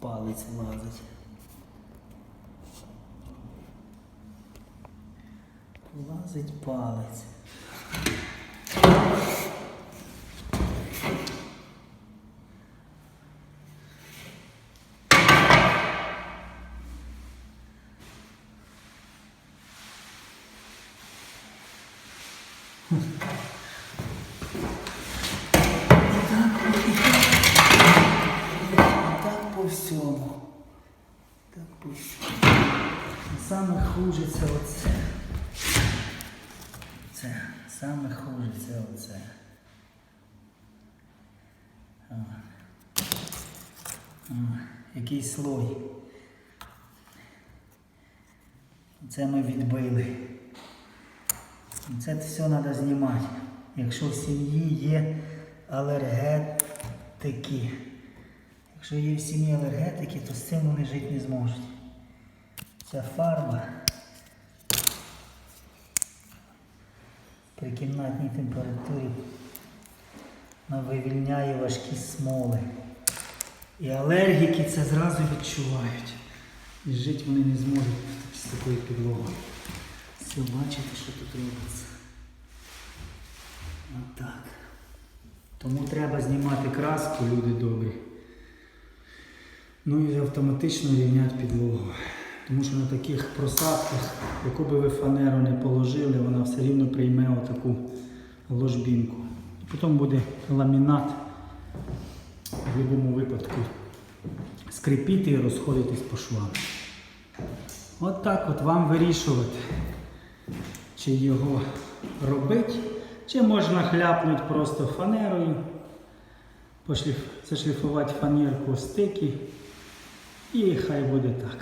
палець лазить. Лазить палець. Так по всьому. Так по. Саме хуже це оце. Це. Саме хуже це оце. О. О, який слой. Це ми відбили. Це все треба знімати. Якщо в сім'ї є алергетики. Якщо є в сім'ї алергетики, то з цим вони жити не зможуть. Ця фарба при кімнатній температурі вона вивільняє важкі смоли. І алергіки це зразу відчувають. І жити вони не зможуть з такою підлогою. Все, бачите, що тут робиться. Отак. Тому треба знімати краску, люди добрі. Ну і автоматично рівняти підлогу. Тому що на таких просадках, яку би ви фанеру не положили, вона все рівно прийме отаку ложбінку. Потім буде ламінат в будь-якому випадку скрипіти і розходитись по швам. От так от вам вирішувати, чи його робити, чи можна хляпнути просто фанерою, пошліф... зашліфувати фанерку стики і хай буде так.